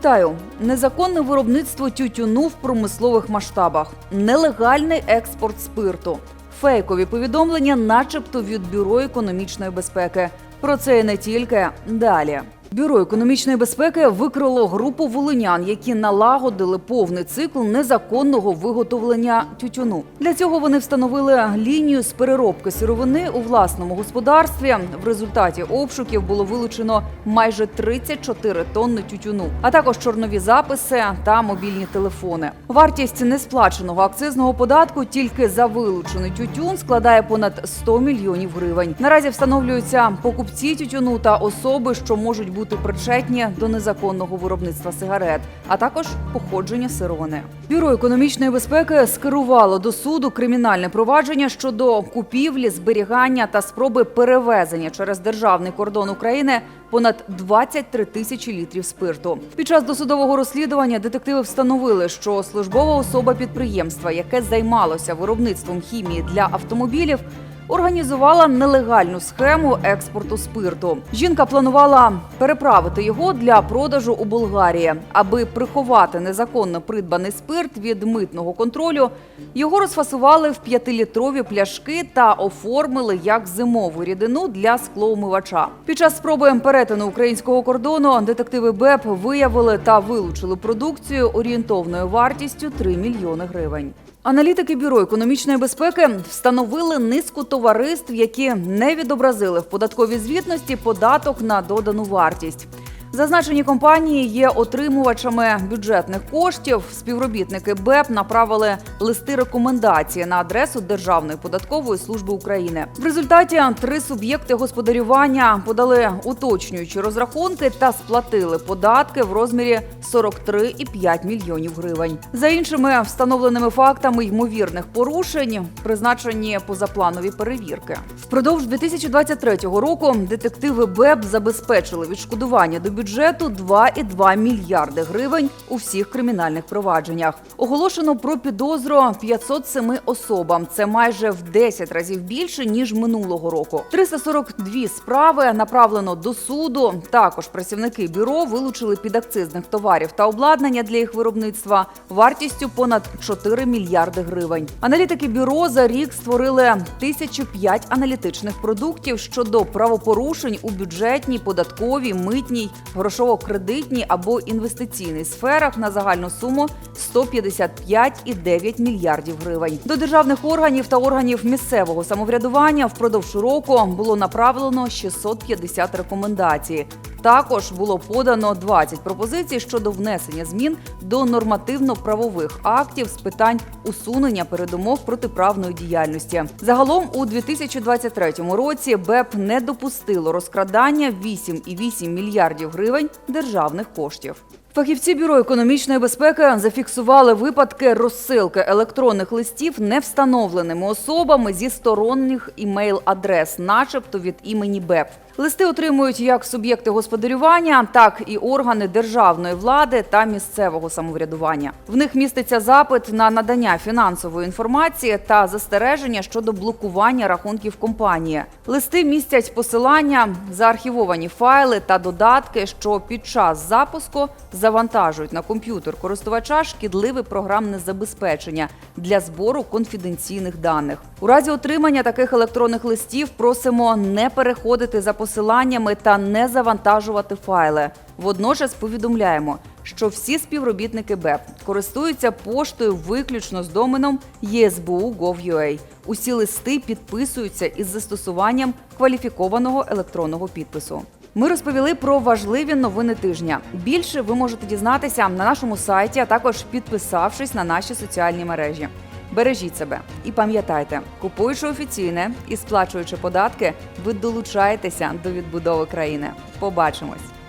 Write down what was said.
Вітаю! Незаконне виробництво тютюну в промислових масштабах, нелегальний експорт спирту, фейкові повідомлення, начебто від бюро економічної безпеки. Про це і не тільки далі. Бюро економічної безпеки викрило групу волинян, які налагодили повний цикл незаконного виготовлення тютюну. Для цього вони встановили лінію з переробки сировини у власному господарстві. В результаті обшуків було вилучено майже 34 тонни тютюну, а також чорнові записи та мобільні телефони. Вартість несплаченого акцизного податку тільки за вилучений тютюн складає понад 100 мільйонів гривень. Наразі встановлюються покупці тютюну та особи, що можуть бути причетні до незаконного виробництва сигарет, а також походження сировини. Бюро економічної безпеки скерувало до суду кримінальне провадження щодо купівлі, зберігання та спроби перевезення через державний кордон України понад 23 тисячі літрів спирту. Під час досудового розслідування детективи встановили, що службова особа підприємства, яке займалося виробництвом хімії для автомобілів, організувала нелегальну схему експорту спирту. Жінка планувала переправити його для продажу у Болгарії, аби приховати незаконно придбаний спирт від митного контролю. Його розфасували в п'ятилітрові пляшки та оформили як зимову рідину для склоумивача. Під час спроби перетину українського кордону детективи БЕП виявили та вилучили продукцію орієнтовною вартістю 3 мільйони гривень. Аналітики бюро економічної безпеки встановили низку товариств, які не відобразили в податковій звітності податок на додану вартість. Зазначені компанії є отримувачами бюджетних коштів. Співробітники БЕП направили листи рекомендації на адресу Державної податкової служби України. В результаті три суб'єкти господарювання подали уточнюючі розрахунки та сплатили податки в розмірі 43,5 мільйонів гривень. За іншими встановленими фактами ймовірних порушень призначені позапланові перевірки. Впродовж 2023 року детективи БЕП забезпечили відшкодування до бюджету 2,2 мільярди гривень у всіх кримінальних провадженнях. Оголошено про підозру 507 особам. Це майже в 10 разів більше ніж минулого року. 342 справи направлено до суду. Також працівники бюро вилучили підакцизних товарів та обладнання для їх виробництва вартістю понад 4 мільярди гривень. Аналітики бюро за рік створили 1005 аналітичних продуктів щодо правопорушень у бюджетній, податковій, митній, грошово-кредитній або інвестиційній сферах на загальну суму 155,9 мільярдів гривень. До державних органів та органів місцевого самоврядування впродовж року було направлено 650 рекомендацій. Також було подано 20 пропозицій щодо внесення змін до нормативно-правових актів з питань усунення передумов протиправної діяльності. Загалом у 2023 році БЕП не допустило розкрадання 8,8 мільярдів гривень державних коштів. Фахівці бюро економічної безпеки зафіксували випадки розсилки електронних листів невстановленими особами зі сторонніх імейл-адрес, начебто від імені БЕП. Листи отримують як суб'єкти господарювання, так і органи державної влади та місцевого самоврядування. В них міститься запит на надання фінансової інформації та застереження щодо блокування рахунків компанії. Листи містять посилання, заархівовані файли та додатки, що під час запуску завантажують на комп'ютер користувача шкідливе програмне забезпечення для збору конфіденційних даних. У разі отримання таких електронних листів просимо не переходити за посиланнями та не завантажувати файли. Водночас повідомляємо, що всі співробітники БЕП користуються поштою виключно з доменом єсбу.gov.ua. Усі листи підписуються із застосуванням кваліфікованого електронного підпису. Ми розповіли про важливі новини тижня. Більше ви можете дізнатися на нашому сайті, а також підписавшись на наші соціальні мережі. Бережіть себе і пам'ятайте, купуючи офіційне і сплачуючи податки, ви долучаєтеся до відбудови країни. Побачимось.